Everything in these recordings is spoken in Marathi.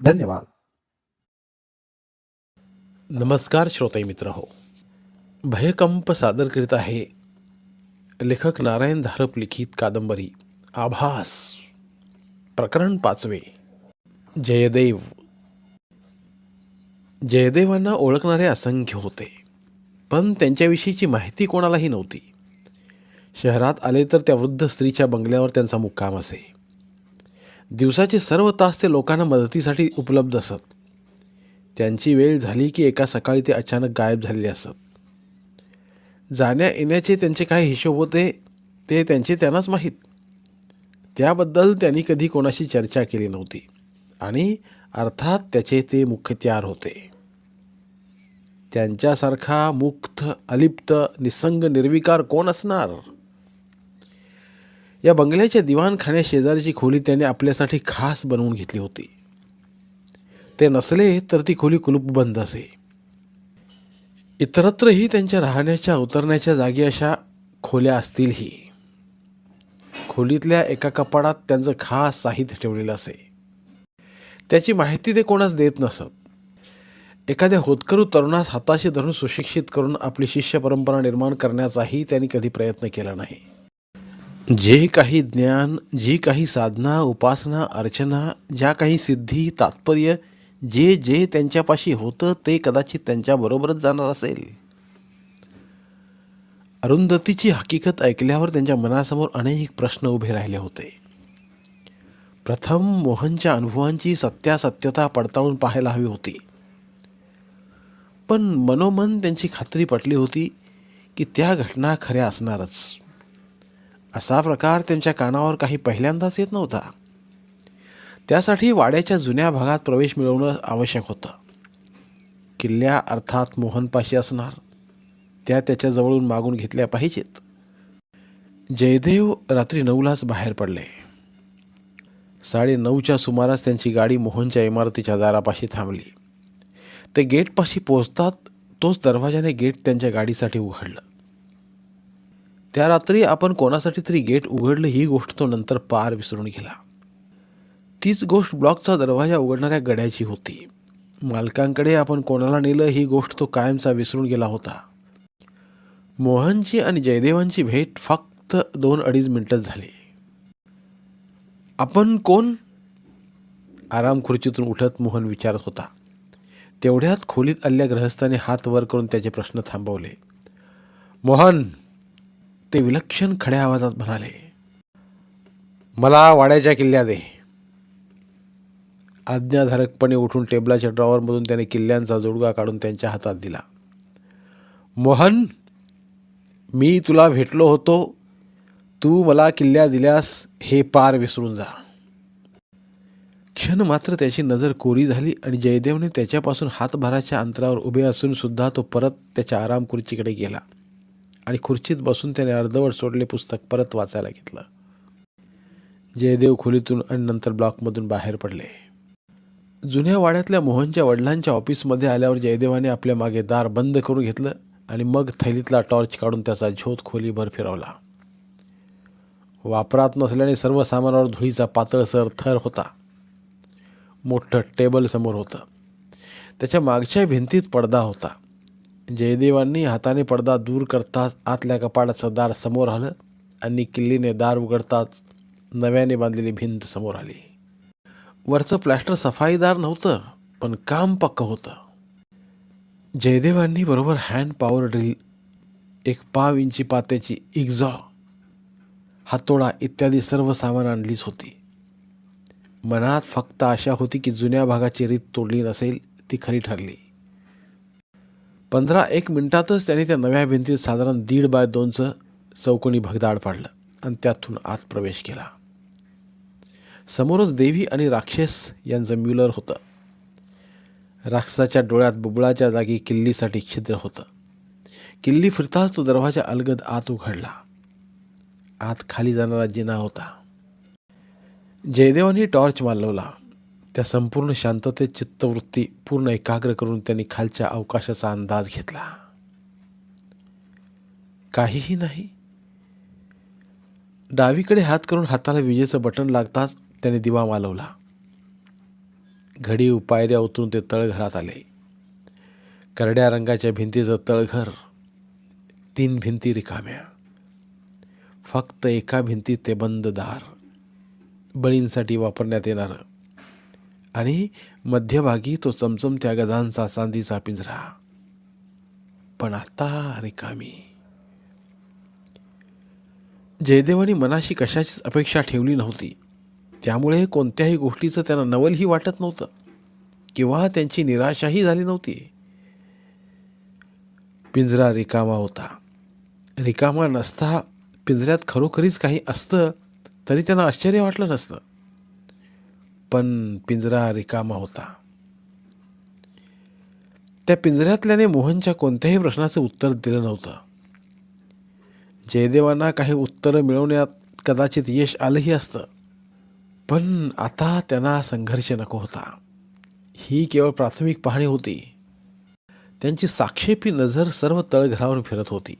धन्यवाद. नमस्कार श्रोते मित्र हो. भयकंप सादर करीत आहे लेखक नारायण धारप लिखित कादंबरी आभास प्रकरण पाचवे जयदेव. जयदेवांना ओळखणारे असंख्य होते पण त्यांच्याविषयीची माहिती कोणालाही नव्हती. शहरात आले तर त्या वृद्ध स्त्रीच्या बंगल्यावर त्यांचा मुक्काम असे. दिवसाचे सर्व तास ते लोकांना मदतीसाठी उपलब्ध असत. त्यांची वेळ झाली की एका सकाळी ते अचानक गायब झालेले असत. जाण्या येण्याचे त्यांचे काय हिशोब होते ते त्यांचे त्यांनाच माहीत. त्याबद्दल त्यांनी कधी कोणाशी चर्चा केली नव्हती आणि अर्थात त्याचे ते मुख्यत्यार होते. त्यांच्यासारखा मुक्त अलिप्त निसंग निर्विकार कोण असणार? या बंगल्याच्या दिवाणखान्या शेजारची खोली त्याने आपल्यासाठी खास बनवून घेतली होती. ते नसले तर ती खोली कुलूपबंद असे. इतरत्रही त्यांच्या राहण्याच्या उतरण्याच्या जागी अशा खोल्या असतीलही. खोलीतल्या एका कपाडात त्यांचं खास साहित्य ठेवलेलं असे. त्याची माहिती ते कोणास देत नसत. एखाद्या होतकरू तरुणास हाताशी धरून सुशिक्षित करून आपली शिष्य परंपरा निर्माण करण्याचाही त्यांनी कधी प्रयत्न केला नाही. जे काही ज्ञान जी काही साधना उपासना अर्चना ज्या काही सिद्धी तात्पर्य जे जे त्यांच्यापाशी होतं ते कदाचित त्यांच्याबरोबरच जाणार असेल. अरुंधतीची हकीकत ऐकल्यावर त्यांच्या मनासमोर अनेक प्रश्न उभे राहिले होते. प्रथम मोहनच्या अनुभवांची सत्यासत्यता पडताळून पाहायला हवी होती. पण मनोमन त्यांची खात्री पटली होती की त्या घटना खऱ्या असणारच. असा प्रकार त्यांच्या कानावर काही पहिल्यांदाच येत नव्हता. त्यासाठी वाड्याच्या जुन्या भागात प्रवेश मिळवणं आवश्यक होतं. किल्ल्या अर्थात मोहनपाशी असणार. त्या त्याच्याजवळून मागून घेतल्या पाहिजेत. जयदेव रात्री नऊलाच बाहेर पडले. साडे नऊच्या सुमारास त्यांची गाडी मोहनच्या इमारतीच्या दारापाशी थांबली. ते गेटपाशी पोचतात तोच दरवाजाने गेट त्यांच्या गाडीसाठी उघडलं. त्या रात्री आपण कोणासाठी तरी गेट उघडलं ही गोष्ट तो नंतर पार विसरून गेला. तीच गोष्ट ब्लॉकचा दरवाजा उघडणाऱ्या गड्याची होती. मालकांकडे आपण कोणाला नेलं ही गोष्ट तो कायमचा विसरून गेला होता. मोहनची आणि जयदेवांची भेट फक्त दोन अडीच मिनिटं झाली. आपण कोण? आराम खुर्चीतून उठत मोहन विचारत होता. तेवढ्यात खोलीत आलेल्या ग्रहस्थाने हात वर करून त्याचे प्रश्न थांबवले. मोहन! ते विलक्षण खड्या आवाजात म्हणाले मला वाड्याच्या किल्ल्या दे. आज्ञाधारकपणे उठून टेबलाच्या ड्रॉवरमधून त्याने किल्ल्यांचा जोडगा काढून त्यांच्या हातात दिला. मोहन मी तुला भेटलो होतो. तू मला किल्ल्या दिल्यास हे पार विसरून जा. क्षण मात्र त्याची नजर कोरी झाली आणि जयदेवने त्याच्यापासून हातभाराच्या अंतरावर उभे असूनसुद्धा तो परत त्याच्या आराम खुर्चीकडे गेला. आणि खुर्चीत बसून त्याने अर्धवट सोडले पुस्तक परत वाचायला घेतलं. जयदेव खोलीतून आणि नंतर ब्लॉकमधून बाहेर पडले. जुन्या वाड्यातल्या मोहनच्या वडिलांच्या ऑफिसमध्ये आल्यावर जयदेवाने आपल्या मागे दार बंद करून घेतलं आणि मग थैलीतला टॉर्च काढून त्याचा झोत खोलीभर फिरवला. वापरात नसल्याने सर्व सामानावर धुळीचा पातळसर थर होता. मोठं टेबल समोर होतं. त्याच्या मागच्या भिंतीत पडदा होता. जयदेवांनी हाताने पडदा दूर करताच आतल्या कपाडाचं दार समोर आलं आणि किल्लीने दार उघडताच नव्याने बांधलेली भिंत समोर आली. वरचं प्लॅस्टर सफाईदार नव्हतं पण काम पक्क होतं. जयदेवांनी बरोबर हँड पॉवर ड्रिल एक पाव इंची पात्याची इग्झॉ हातोडा इत्यादी सर्व सामान आणलीच होती. मनात फक्त आशा होती की जुन्या भागाची रीत तोडली नसेल ती खरी ठरली. पंधरा एक मिनटातच त्याने त्या नव्या भिंतीत साधारण दीड बाय दोनचं चौकोनी भगदाड पाडलं आणि त्यातून आत प्रवेश केला. समोरच देवी आणि राक्षस यांचं म्युलर होतं. राक्षसाच्या डोळ्यात बुबळाच्या जागी किल्लीसाठी छिद्र होतं. किल्ली फिरताच तो दरवाजा अलगद आत उघडला. आत खाली जाणारा जिना होता. जयदेवांनी टॉर्च मालवला त्या संपूर्ण शांततेत चित्तवृत्ती पूर्ण एकाग्र करून त्यांनी खालच्या अवकाशाचा अंदाज घेतला. काहीही नाही. डावीकडे हात करून हाताला विजेचं बटन लागताच त्याने दिवा मालवला. घडी पायऱ्या उतरून ते तळघरात आले. करड्या रंगाच्या भिंतीचं तळघर तीन भिंती रिकाम्या. फक्त एका भिंतीत ते बंद दार बळींसाठी वापरण्यात येणारं. आणि मध्यभागी तो चमचमत्या गजांचा चांदीचा पिंजरा पण आता रिकामी जयदेवाने मनाशी कशाचीच अपेक्षा ठेवली नव्हती. त्यामुळे कोणत्याही गोष्टीचं त्यांना नवलही वाटत नव्हतं. किंवा त्यांची निराशाही झाली नव्हती. पिंजरा रिकामा होता. रिकामा नसता पिंजऱ्यात खरोखरीच काही असतं तरी त्यांना आश्चर्य वाटलं नसतं. पण पिंजरा रिकामा होता. त्या पिंजऱ्यातल्याने मोहनच्या कोणत्याही प्रश्नाचं उत्तर दिलं नव्हतं. जयदेवांना काही उत्तरं मिळवण्यात कदाचित यश आलंही असतं पण आता त्यांना संघर्ष नको होता. ही केवळ प्राथमिक पाहणी होती. त्यांची साक्षेपी नजर सर्व तळघरावर फिरत होती.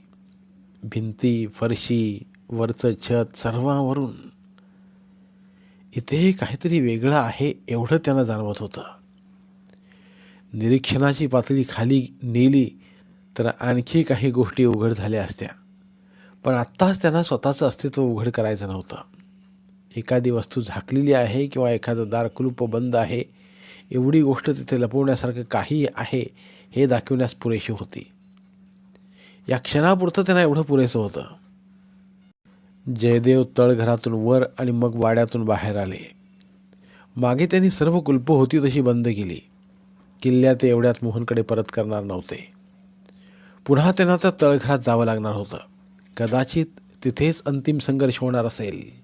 भिंती फरशी वरचं छत सर्वांवरून इथे काहीतरी वेगळं आहे एवढं त्यांना जाणवत होतं. निरीक्षणाची पातळी खाली नेली तर आणखी काही गोष्टी उघड झाल्या असत्या. पण आत्ताच त्यांना स्वतःचं अस्तित्व उघड करायचं नव्हतं. एखादी वस्तू झाकलेली आहे किंवा एखादं दारकुलूप बंद आहे एवढी गोष्ट तिथे लपवण्यासारखं काही आहे हे दाखवण्यास पुरेशी होती. या क्षणापुरतं त्यांना एवढं पुरेसं होतं. जयदेव तळघरातून वर आणि मग वाड्यातून बाहेर आले. मागे त्यांनी सर्व कुलपं होती तशी बंद केली. किल्ल्यात ते एवढ्यात मोहनकडे परत करणार नव्हते. पुन्हा त्यांना त्या तळघरात जावं लागणार होतं. कदाचित तिथेच अंतिम संघर्ष होणार असेल.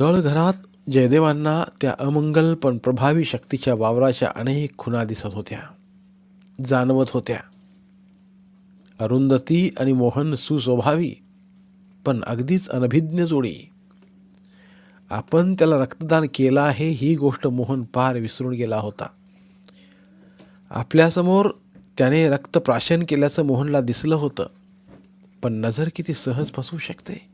तळघरात जयदेवांना त्या अमंगल पण प्रभावी शक्तीच्या वावराच्या अनेक खुणा दिसत होत्या. जाणवत होत्या. अरुंधती आणि मोहन सुस्वभावी पण अगदीच अनभिज्ञ जोडी. आपण त्याला रक्तदान केलं आहे ही गोष्ट मोहन पार विसरून गेला होता. आपल्यासमोर त्याने रक्त प्राशन केल्याचं मोहनला दिसलं होतं पण नजर किती सहज फसवू शकते.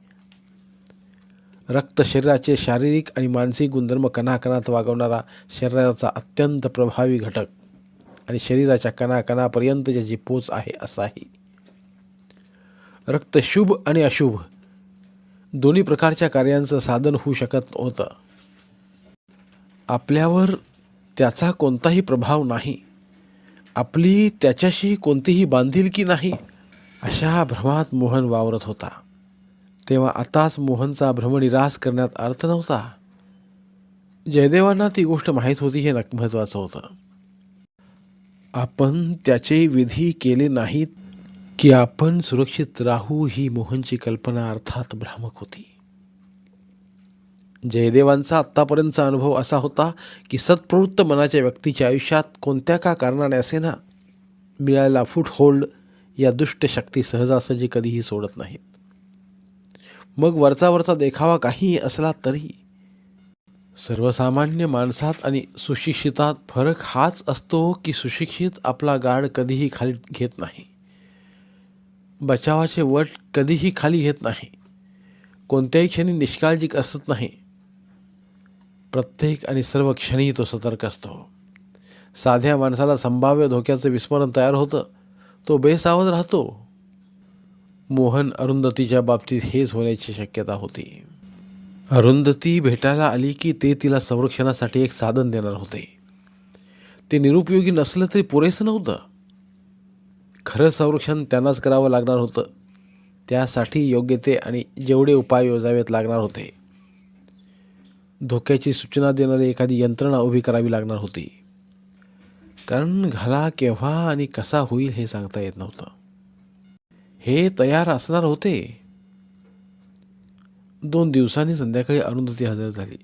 रक्त शरीराचे शारीरिक आणि मानसिक गुणधर्म कणाकणात वागवणारा शरीराचा अत्यंत प्रभावी घटक आणि शरीराच्या कणाकणापर्यंत ज्याची पोच आहे असाही. रक्त शुभ आणि अशुभ दोन्ही प्रकारच्या कार्यांचं साधन होऊ शकत होतं आपल्यावर त्याचा कोणताही प्रभाव नाही. आपली त्याच्याशी कोणतीही बांधिलकी नाही अशा भ्रमात मोहन वावरत होता. तेव्हा आताच मोहनचा भ्रमनिरास करण्यात अर्थ नव्हता. जयदेवांना ती गोष्ट माहीत होती हे महत्त्वाचं होतं. आपण त्याचे विधी केले नाहीत की आपण सुरक्षित राहू ही मोहनची कल्पना अर्थात भ्रामक होती. जयदेवांचा आत्तापर्यंतचा अनुभव असा होता की सत्प्रवृत्त मनाच्या व्यक्तीच्या आयुष्यात कोणत्या का कारणाने असेना मिळालेला फुटहोल्ड या दुष्ट शक्ती सहजासहजी कधीही सोडत नाहीत. मग वरचा वरचा देखावा काहीही असला तरी सर्वसामान्य माणसात आणि सुशिक्षितात फरक हाच असतो की सुशिक्षित आपला गाड कधीही खाली घेत नाही. बचावाचे वट कधीही खाली घेत नाही. कोणत्याही क्षणी निष्काळजी असत नाही. प्रत्येक आणि सर्व क्षणी तो सतर्क असतो. साध्या माणसाला संभाव्य धोक्याचं विस्मरण तयार होतं. तो बेसावध राहतो. मोहन अरुंधतीच्या बाबतीत हेच होण्याची शक्यता होती. अरुंधती भेटायला आली की ते तिला संरक्षणासाठी एक साधन देणार होते. ते निरुपयोगी नसलं तरी पुरेसं नव्हतं. खरं संरक्षण त्यांनाच करावं लागणार होतं. त्यासाठी योग्य ते आणि जेवढे उपाय योजावेत लागणार होते. धोक्याची सूचना देणारी एखादी यंत्रणा उभी करावी लागणार होती. कारण घाला केव्हा आणि कसा होईल हे सांगता येत नव्हतं. हे तयार असणार होते. दोन दिवसांनी संध्याकाळी अरुंधती हजर झाली.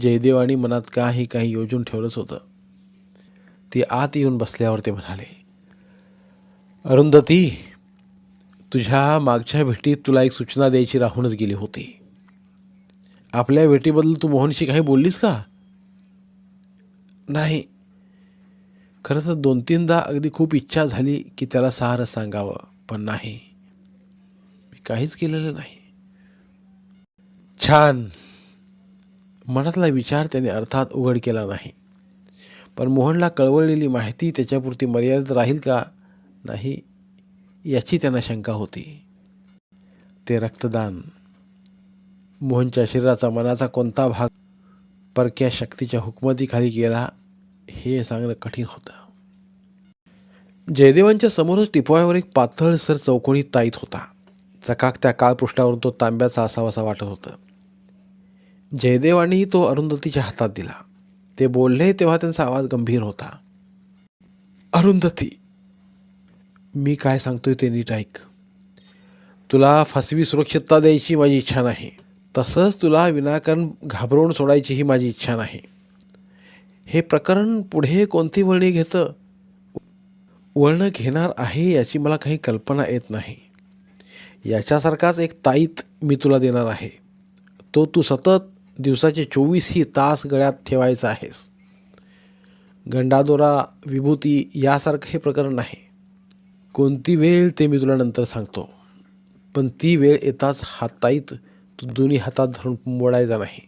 जयदेवानी मनात काही काही योजून ठेवलंच होतं. ती आत येऊन बसल्यावर ते म्हणाले अरुंधती तुझ्या मागच्या भेटीत तुला एक सूचना द्यायची राहूनच गेली होती. आपल्या भेटीबद्दल तू मोहनशी काही बोललीस का? नाही. खरं तर दोन तीनदा अगदी खूप इच्छा झाली की त्याला सारं सांगावं पण नाही. मी काहीच केलेलं नाही. छान. मनातला विचार त्याने अर्थात उघड केला नाही. पण मोहनला कळवळलेली माहिती त्याच्यापुरती मर्यादित राहील का? नाही याची त्यांना शंका होती. ते रक्तदान मोहनच्या शरीराचा मनाचा कोणता भाग परक्या शक्तीच्या हुकमतीखाली गेला हे सांगणं कठीण होतं. जयदेवांच्या समोरच टिपवायावर एक पातळसर चौकोनी ताईत होता. चकाक त्या काळपृष्ठावरून तो तांब्याचा असावासा वाटत होतं. जयदेवांनीही तो अरुंधतीच्या हातात दिला. ते बोलले तेव्हा त्यांचा आवाज गंभीर होता. अरुंधती मी काय सांगतोय ते नीट ऐक. तुला फसवी सुरक्षितता द्यायची माझी इच्छा नाही. तसंच तुला विनाकारण घाबरवून सोडायचीही माझी इच्छा नाही. हे प्रकरण पुढे कोणती वळणी घेतं? वळणं घेणार आहे याची मला काही कल्पना येत नाही. याच्यासारखाच एक ताईत मी तुला देणार आहे. तो तू सतत दिवसाचे चोवीसही तास गळ्यात ठेवायचा आहेस. गंडादोरा विभूती यासारखं हे प्रकरण नाही. कोणती वेळ ते मी तुला नंतर सांगतो. पण ती वेळ येताच हाताईत तू दोन्ही हातात धरून मोडायचा नाही.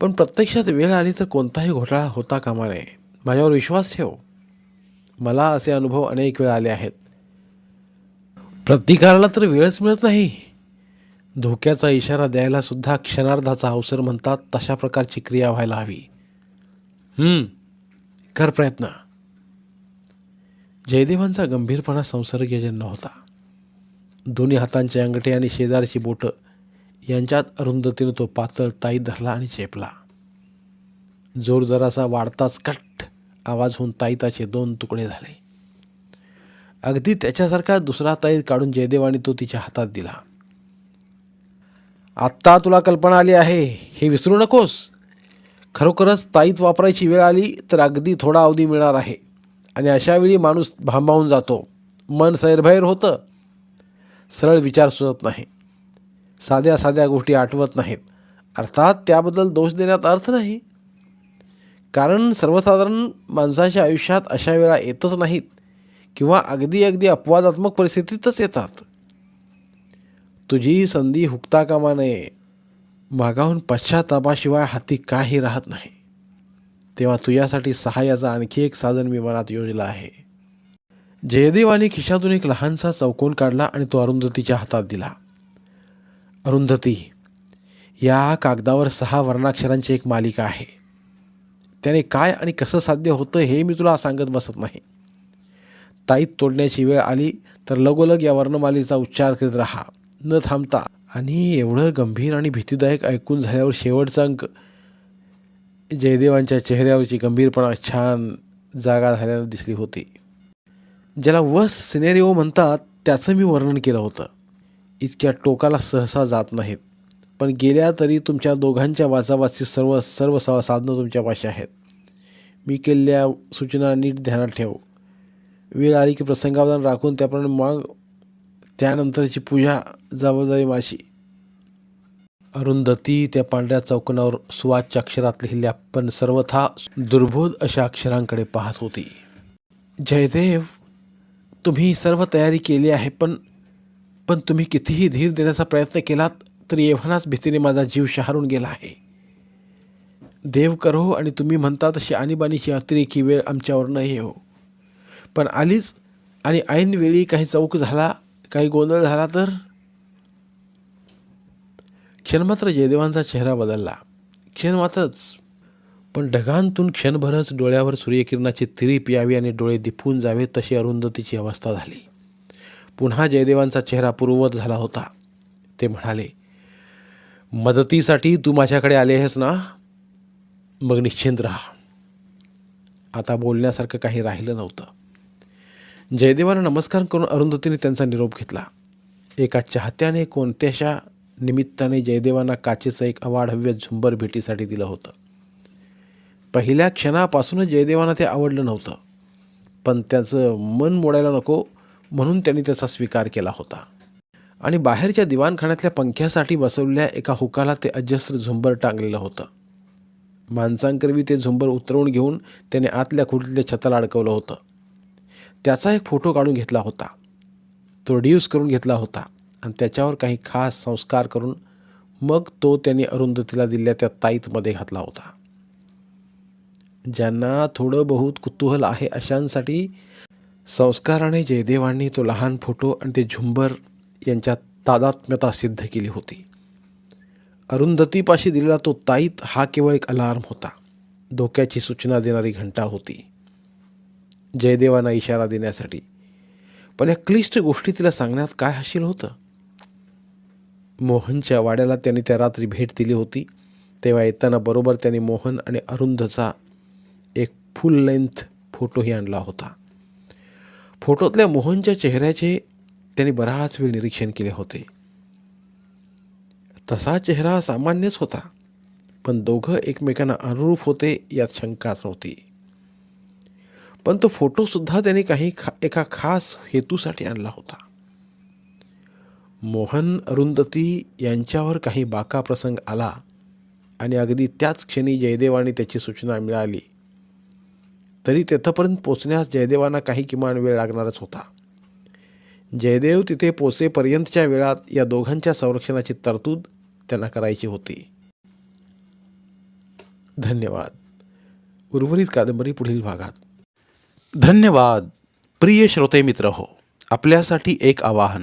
पण प्रत्यक्षात वेळ आली तर कोणताही घोटाळा होता कामा नये. माझ्यावर विश्वास ठेव. मला असे अनुभव अनेक वेळा आले आहेत. प्रतिकाराला तर वेळच मिळत नाही. धोक्याचा इशारा द्यायला सुद्धा क्षणार्धाचा अवसर म्हणतात तशा प्रकारची क्रिया व्हायला हवी. कर प्रयत्न. जयदेवांचा गंभीरपणा संसर्गजन्य होता. दोन्ही हातांचे अंगठे आणि शेजारची बोटं यांच्यात अरुंधतीनं तो पातळ ताई धरला आणि चेपला जोर जरासा वाढताच कट आवाज होऊन ताईताचे दोन तुकडे झाले. अगदी त्याच्यासारखा दुसरा ताई काढून जयदेवाने तो तिच्या हातात दिला. आत्ता तुला कल्पना आली आहे हे विसरू नकोस. खरोखरच ताईत वापरायची वेळ आली तर अगदी थोडा अवधी मिळणार आहे. आणि अशावेळी माणूस भांबावून जातो. मन सैरभैर होतं. सरळ विचार सुचत नाही. साध्या साध्या गोष्टी आठवत नाहीत. अर्थात त्याबद्दल दोष देण्यात अर्थ नाही. कारण सर्वसाधारण माणसाच्या आयुष्यात अशा वेळा येतच नाहीत किंवा अगदी अगदी अपवादात्मक परिस्थितीतच येतात. तुझी संधी हुकता कामा नये. मागाहून पश्चातापाशिवाय हाती काही राहत नाही. तेव्हा तुझ्यासाठी सहाय्याचं आणखी एक साधन मी मनात योजलं आहे. जयदेवाने खिशातून एक लहानसा चौकोन काढला आणि तो अरुंधतीच्या हातात दिला. अरुंधती या कागदावर सहा वर्णाक्षरांची एक मालिका आहे. त्याने काय आणि कसं साध्य होतं हे मी तुला सांगत बसत नाही. ताईत तोडण्याची वेळ आली तर लगोलग या वर्णमालेचा उच्चार करीत राहा. न थांबता. आणि एवढं गंभीर आणि भीतीदायक ऐकून झाल्यावर शेवटचा अंक जयदेवांच्या चेहऱ्यावरची गंभीरपणा छान जागा झाल्यानं दिसली होती. ज्याला वस सिनेरिओ म्हणतात त्याचं मी वर्णन केलं होतं. इतक्या टोकाला सहसा जात नाहीत. पण गेल्या तरी तुमच्या दोघांच्या वाचावाची सर्व सर्व सा- साधनं तुमच्यापाशी आहेत. मी केलेल्या सूचना नीट ध्यानात ठेव. वेळ आली की प्रसंगावधान राखून त्याप्रमाणे मग त्यानंतरची पूजा जबाबदारी माझी. अरुंधती त्या पांढऱ्या चौकनावर सुवाच्य अक्षरात लिहिल्या पण सर्वथा दुर्बोध अशा अक्षरांकडे पाहत होती. जयदेव तुम्ही सर्व तयारी केली आहे पण पण तुम्ही कितीही धीर देण्याचा प्रयत्न केलात तरी एव्हानाच भीतीने माझा जीव शहारून गेला आहे. देव करो आणि तुम्ही म्हणता तशी आणीबाणीची अतिरेकी वेळ आमच्यावर नाही येऊ पण आलीच आणि ऐनवेळी काही चौक झाला काही गोंधळ झाला तर? क्षणमात्र जयदेवांचा चेहरा बदलला. क्षणमात्रच पण ढगांतून क्षणभरच डोळ्यावर सूर्यकिरणाची तिरीप यावी आणि डोळे दिपून जावे तशी अरुंधतीची अवस्था झाली. पुन्हा जयदेवांचा चेहरा पूर्ववत झाला होता. ते म्हणाले मदतीसाठी तू माझ्याकडे आले आहेस ना? मग निश्चिंत राहा. आता बोलण्यासारखं काही राहिलं नव्हतं. जयदेवानं नमस्कार करून अरुंधतीने त्यांचा निरोप घेतला. एका चाहत्याने कोणत्याशा निमित्ताने जयदेवांना काचेचं एक अवाढव्य झुंबर भेटीसाठी दिलं होतं. पहिल्या क्षणापासूनच जयदेवांना ते आवडलं नव्हतं. पण त्याचं मन मोडायला नको म्हणून त्यांनी त्याचा स्वीकार केला होता. आणि बाहेरच्या दिवाणखान्यातल्या पंख्यासाठी बसवलेल्या एका हुकाला ते अजस्र झुंबर टांगलेलं होतं. माणसांकरवी ते झुंबर उतरवून घेऊन त्याने आतल्या खोलीतल्या छताला अडकवलं होतं. त्याचा एक फोटो काढून घेतला होता. तो रिड्यूस करून घेतला होता. आणि त्याच्यावर काही खास संस्कार करून मग तो त्यांनी अरुंधतीला दिल्या त्या ताईतमध्ये घातला होता. ज्यांना थोडं बहुत कुतूहल आहे अशांसाठी संस्काराने जयदेवांनी तो लहान फोटो आणि ते झुंबर यांच्या तादात्म्यता सिद्ध केली होती. अरुंधतीपाशी दिलेला तो ताईत हा केवळ एक अलार्म होता. धोक्याची सूचना देणारी घंटा होती. जयदेवांना इशारा देण्यासाठी. पण या क्लिष्ट गोष्टी तिला सांगण्यात काय हाशील होतं? मोहनच्या वाड्याला त्यांनी त्या रात्री भेट दिली होती. तेव्हा येताना बरोबर त्यांनी मोहन आणि अरुंधचा एक फुल लेंथ फोटोही आणला होता. फोटोतल्या मोहनच्या चेहऱ्याचे त्यांनी बराच वेळ निरीक्षण केले होते. तसा चेहरा सामान्यच होता पण दोघं एकमेकांना अनुरूप होते यात शंकाच नव्हती. पण तो फोटोसुद्धा त्यांनी काही खा एका खास हेतूसाठी आणला होता. मोहन अरुंधती यांच्यावर काही बाका प्रसंग आला आणि अगदी त्याच क्षणी जयदेवाने त्याची सूचना मिळाली. तरी तेथपर्यंत पोचण्यास जयदेवांना काही किमान वेळ लागणारच होता. जयदेव तिथे पोचेपर्यंतच्या वेळात या दोघांच्या संरक्षणाची तरतूद त्यांना करायची होती. धन्यवाद. उर्वरित कादंबरी पुढील भागात. धन्यवाद. प्रिय श्रोते मित्र हो आपल्यासाठी एक आवाहन.